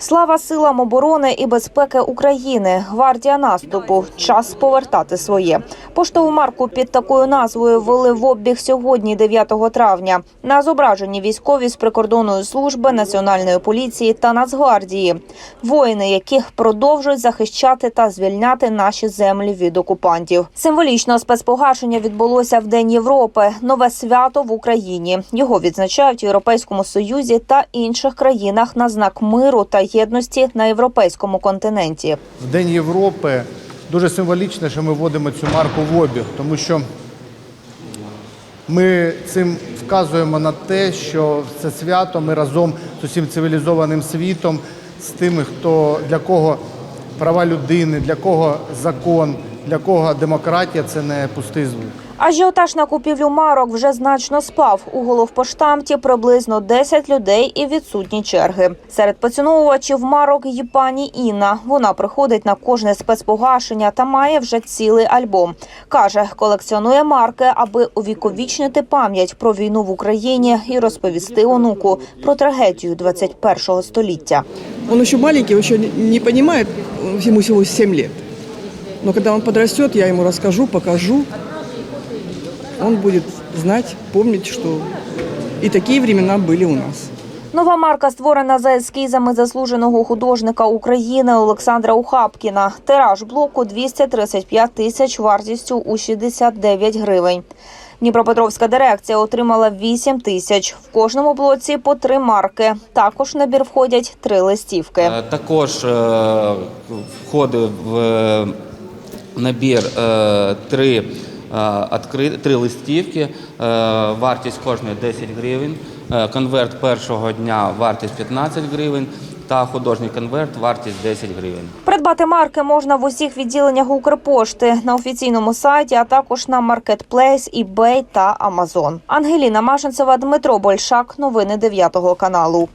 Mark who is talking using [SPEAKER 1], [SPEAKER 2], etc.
[SPEAKER 1] Слава силам оборони і безпеки України. Гвардія наступу. Час повертати своє. Поштову марку під такою назвою ввели в обіг сьогодні, 9 травня. На зображенні військові з прикордонної служби, національної поліції та Нацгвардії. Воїни, яких продовжують захищати та звільняти наші землі від окупантів. Символічно спецпогашення відбулося в День Європи. Нове свято в Україні. Його відзначають в Європейському Союзі та інших країнах на знак миру та єдності на європейському континенті.
[SPEAKER 2] В День Європи дуже символічно, що ми вводимо цю марку в обіг, тому що ми цим вказуємо на те, що це свято ми разом з усім цивілізованим світом, з тими, хто для кого права людини, для кого закон, для кого демократія це не пустий звук.
[SPEAKER 1] Ажіотаж на купівлю марок вже значно спав. У головпоштамті приблизно 10 людей і відсутні черги. Серед поціновувачів марок є пані Інна. Вона приходить на кожне спецпогашення та має вже цілий альбом. Каже, колекціонує марки, аби увіковічнити пам'ять про війну в Україні і розповісти онуку про трагедію 21-го століття.
[SPEAKER 3] Он еще маленький, еще не- понимает, ему всего 7 лет. Но когда он подрастет, я ему расскажу, покажу. Он будет знать, помнить, что и такие времена были у нас.
[SPEAKER 1] Нова марка створена за ескізами заслуженого художника України Олександра Ухапкіна. Тираж блоку 235 тисяч вартістю у 69 гривень. Дніпропетровська дирекція отримала 8 тисяч. В кожному блоці по три марки. Також в набір входять три листівки.
[SPEAKER 4] Е, Також е, входить в е, набір три, три листівки, е, вартість кожної 10 гривень, е, конверт першого дня вартість 15 гривень та художній конверт вартість 10 гривень.
[SPEAKER 1] Придбати марки можна в усіх відділеннях Укрпошти на офіційному сайті, а також на Marketplace, eBay та Amazon. Ангеліна Машинцева, Дмитро Большак. Новини 9 каналу.